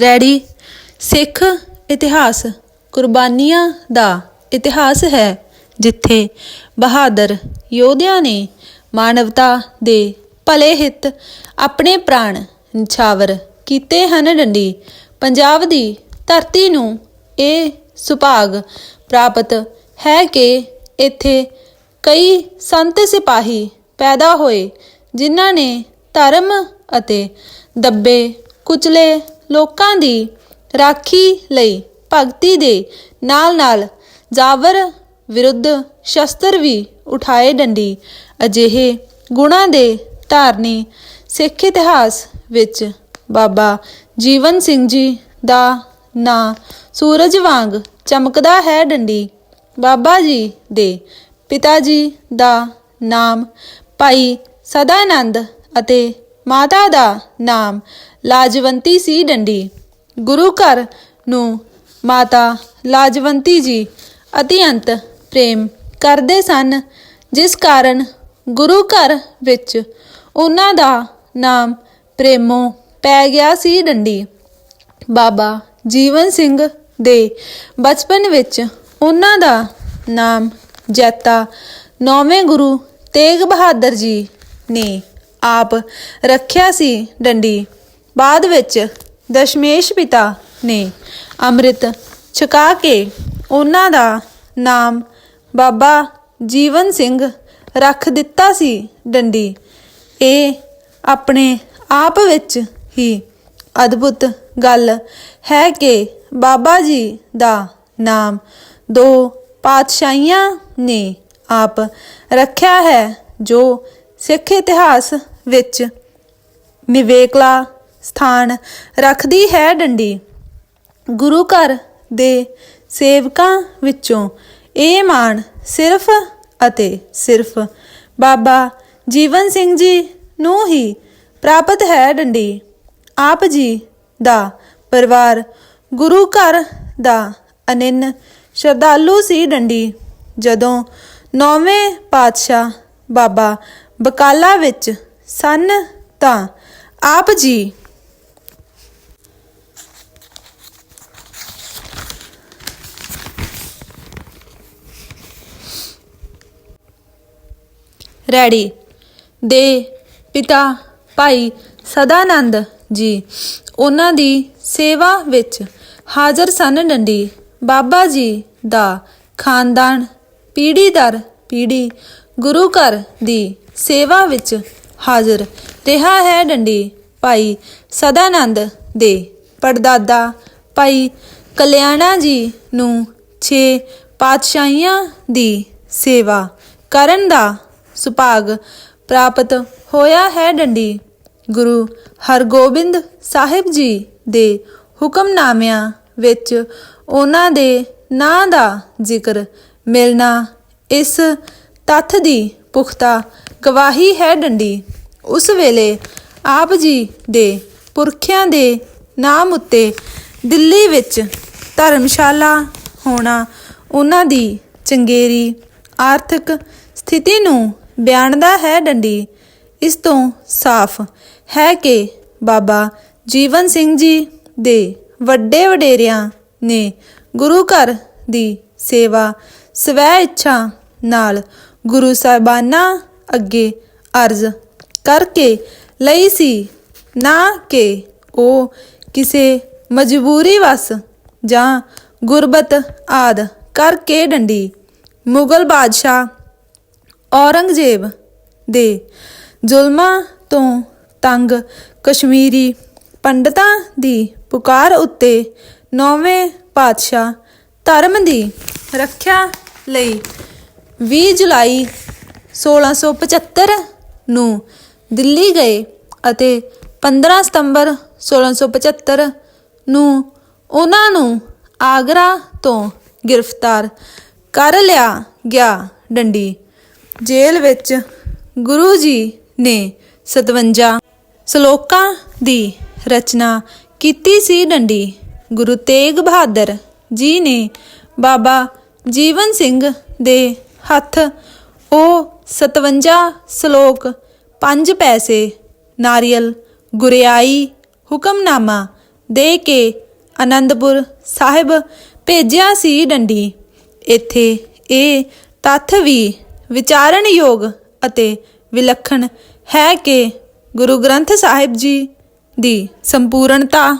Ready ਸਿੱਖ ਇਤਿਹਾਸ, ਕੁਰਬਾਨੀਆਂ ਦਾ ਇਤਿਹਾਸ ਹੈ, ਜਿੱਥੇ ਬਹਾਦਰ ਯੋਧਿਆਂ ਨੇ ਮਾਨਵਤਾ ਦੇ ਭਲੇ ਹਿੱਤ ਆਪਣੇ ਪ੍ਰਾਣ ਨਿਛਾਵਰ ਕੀਤੇ ਹਨ ਡੰਡੀ। ਪੰਜਾਬ ਦੀ ਧਰਤੀ ਨੂੰ ਇਹ ਸੁਭਾਗ ਪ੍ਰਾਪਤ ਹੈ ਕਿ ਇੱਥੇ ਕਈ ਸੰਤ ਸਿਪਾਹੀ ਪੈਦਾ ਹੋਏ, ਜਿਨ੍ਹਾਂ ਨੇ ਧਰਮ ਅਤੇ ਦੱਬੇ ਕੁਚਲੇ ਲੋਕਾਂ ਦੀ ਰਾਖੀ ਲਈ ਭਗਤੀ ਦੇ ਨਾਲ-ਨਾਲ ਜਾਵਰ ਵਿਰੁੱਧ ਸ਼ਸਤਰ ਵੀ ਉਠਾਏ ਡੰਡੀ। ਅਜਿਹੇ ਗੁਣਾਂ ਦੇ ਧਾਰਨੀ ਸਿੱਖ ਇਤਿਹਾਸ ਵਿੱਚ ਬਾਬਾ ਜੀਵਨ ਸਿੰਘ ਜੀ ਦਾ ਨਾਂ ਸੂਰਜ ਵਾਂਗ ਚਮਕਦਾ ਹੈ ਡੰਡੀ। ਬਾਬਾ ਜੀ ਦੇ ਪਿਤਾ ਜੀ ਦਾ ਨਾਮ ਭਾਈ ਸਦਾਨੰਦ ਅਤੇ ਮਾਤਾ ਦਾ ਨਾਮ ਲਾਜਵੰਤੀ ਸੀ ਡੰਡੀ। ਗੁਰੂ ਘਰ ਨੂੰ ਮਾਤਾ ਲਾਜਵੰਤੀ ਜੀ ਅਤਿਅੰਤ ਪ੍ਰੇਮ ਕਰਦੇ ਸਨ, ਜਿਸ ਕਾਰਨ ਗੁਰੂ ਘਰ ਵਿੱਚ ਉਹਨਾਂ ਦਾ ਨਾਮ ਪ੍ਰੇਮੋ ਪੈ ਗਿਆ ਸੀ ਡੰਡੀ। ਬਾਬਾ ਜੀਵਨ ਸਿੰਘ ਦੇ ਬਚਪਨ ਵਿੱਚ ਉਹਨਾਂ ਦਾ ਨਾਮ ਜੈਤਾ ਨੌਵੇਂ ਗੁਰੂ ਤੇਗ ਬਹਾਦਰ ਜੀ ਨੇ ਆਪ ਰੱਖਿਆ ਸੀ ਡੰਡੀ। ਬਾਅਦ ਵਿੱਚ ਦਸ਼ਮੇਸ਼ ਪਿਤਾ ਨੇ ਅੰਮ੍ਰਿਤ ਛਕਾ ਕੇ ਉਹਨਾਂ ਦਾ ਨਾਮ ਬਾਬਾ ਜੀਵਨ ਸਿੰਘ ਰੱਖ ਦਿੱਤਾ ਸੀ ਡੰਡੀ। ਇਹ ਆਪਣੇ ਆਪ ਵਿੱਚ ਹੀ ਅਦਭੁਤ ਗੱਲ ਹੈ ਕਿ ਬਾਬਾ ਜੀ ਦਾ ਨਾਮ ਦੋ ਪਾਤਸ਼ਾਹੀਆਂ ਨੇ ਆਪ ਰੱਖਿਆ ਹੈ ਜੋ ਸਿੱਖ ਇਤਿਹਾਸ ਵਿੱਚ ਨਿਵੇਕਲਾ ਸਥਾਨ ਰੱਖਦੀ ਹੈ ਡੰਡੀ। ਗੁਰੂ ਘਰ ਦੇ ਸੇਵਕਾਂ ਵਿੱਚੋਂ ਇਹ ਮਾਣ ਸਿਰਫ ਅਤੇ ਸਿਰਫ ਬਾਬਾ ਜੀਵਨ ਸਿੰਘ ਜੀ ਨੂੰ ਹੀ ਪ੍ਰਾਪਤ ਹੈ ਡੰਡੀ। ਆਪ ਜੀ ਦਾ ਪਰਿਵਾਰ ਗੁਰੂ ਘਰ ਦਾ ਅਨਿੰਨ ਸ਼ਰਧਾਲੂ ਸੀ ਡੰਡੀ। ਜਦੋਂ ਨੌਵੇਂ ਪਾਤਸ਼ਾਹ ਬਾਬਾ ਬਕਾਲਾ ਵਿੱਚ ਸਨ ਤਾਂ ਆਪ ਜੀ ਰੈਡੀ ਦੇ ਪਿਤਾ ਭਾਈ ਸਦਾਨੰਦ ਜੀ, ਉਹਨਾਂ ਦੀ ਸੇਵਾ ਵਿੱਚ ਹਾਜ਼ਰ ਸਨ ਡੰਡੀ ਬਾਬਾ ਜੀ ਦਾ ਖਾਨਦਾਨ ਪੀੜ੍ਹੀ ਦਰ ਪੀੜ੍ਹੀ ਗੁਰੂ ਘਰ ਦੀ ਸੇਵਾ ਵਿੱਚ ਹਾਜ਼ਰ। ਰਿਹਾ ਹੈ ਡੰਡੀ, ਭਾਈ ਸਦਾਨੰਦ ਦੇ ਪੜਦਾਦਾ। ਭਾਈ ਕਲਿਆਣਾ ਜੀ ਨੂੰ ਛੇ ਪਾਤਸ਼ਾਹੀਆਂ ਦੀ ਸੇਵਾ ਕਰਨ ਦਾ ਸੁਭਾਗ ਪ੍ਰਾਪਤ ਹੋਇਆ ਹੈ ਡੰਡੀ। ਗੁਰੂ ਹਰਗੋਬਿੰਦ ਸਾਹਿਬ ਜੀ ਦੇ ਹੁਕਮਨਾਮਿਆਂ ਵਿੱਚ ਉਹਨਾਂ ਦੇ ਨਾਂ ਦਾ ਜ਼ਿਕਰ ਮਿਲਣਾ ਇਸ ਤੱਥ ਦੀ ਪੁਖਤਾ ਗਵਾਹੀ ਹੈ ਡੰਡੀ। ਉਸ ਵੇਲੇ ਆਪ ਜੀ ਦੇ ਪੁਰਖਿਆਂ ਦੇ ਨਾਮ ਉੱਤੇ ਦਿੱਲੀ ਵਿੱਚ ਧਰਮਸ਼ਾਲਾ ਹੋਣਾ, ਉਹਨਾਂ ਦੀ ਚੰਗੇਰੀ ਆਰਥਿਕ ਸਥਿਤੀ ਨੂੰ ਬਿਆਨਦਾ ਹੈ ਡੰਡੀ। ਇਸ ਤੋਂ ਸਾਫ਼ ਹੈ ਕਿ ਬਾਬਾ ਜੀਵਨ ਸਿੰਘ ਜੀ ਦੇ ਵੱਡੇ ਵਡੇਰਿਆਂ ਨੇ ਗੁਰੂ ਘਰ ਦੀ ਸੇਵਾ ਸਵੈ ਇੱਛਾ ਨਾਲ ਗੁਰੂ ਸਾਹਿਬਾਨਾਂ ਅੱਗੇ ਅਰਜ਼ ਕਰਕੇ ਲਈ ਸੀ। ਨਾ ਕਿ ਉਹ ਕਿਸੇ ਮਜਬੂਰੀ ਵਸ ਜਾਂ ਗੁਰਬਤ ਆਦ ਕਰਕੇ ਡੰਡੀ। ਮੁਗਲ ਬਾਦਸ਼ਾਹ ਔਰੰਗਜ਼ੇਬ ਦੇ ਜ਼ੁਲਮਾਂ ਤੋਂ ਤੰਗ ਕਸ਼ਮੀਰੀ ਪੰਡਤਾਂ ਦੀ ਪੁਕਾਰ ਉੱਤੇ ਨੌਵੇਂ ਪਾਤਸ਼ਾਹ ਧਰਮ ਦੀ ਰੱਖਿਆ ਲਈ 20 ਜੁਲਾਈ 1675 ਨੂੰ ਦਿੱਲੀ ਗਏ ਅਤੇ 15 ਸਤੰਬਰ 1675 ਨੂੰ ਉਹਨਾਂ ਨੂੰ ਆਗਰਾ ਤੋਂ ਗ੍ਰਿਫਤਾਰ ਕਰ ਲਿਆ ਗਿਆ ਡੰਡੀ। ਜੇਲ੍ਹ ਵਿੱਚ ਗੁਰੂ ਜੀ ਨੇ 57 ਸ਼ਲੋਕਾਂ ਦੀ ਰਚਨਾ ਕੀਤੀ ਸੀ ਡੰਡੀ। ਗੁਰੂ ਤੇਗ ਬਹਾਦਰ ਜੀ ਨੇ ਬਾਬਾ ਜੀਵਨ ਸਿੰਘ ਦੇ ਹੱਥ ਉਹ 57 ਸ਼ਲੋਕ, ਪੰਜ ਪੈਸੇ, ਨਾਰੀਅਲ, ਗੁਰਿਆਈ, ਹੁਕਮਨਾਮਾ ਦੇ ਕੇ ਆਨੰਦਪੁਰ ਸਾਹਿਬ ਭੇਜਿਆ ਸੀ ਡੰਡੀ। ਇੱਥੇ ਇਹ ਤੱਥ ਵੀ ਵਿਚਾਰਨਯੋਗ ਅਤੇ ਵਿਲੱਖਣ ਹੈ ਕਿ ਗੁਰੂ ਗ੍ਰੰਥ ਸਾਹਿਬ ਜੀ ਦੀ ਸੰਪੂਰਨਤਾ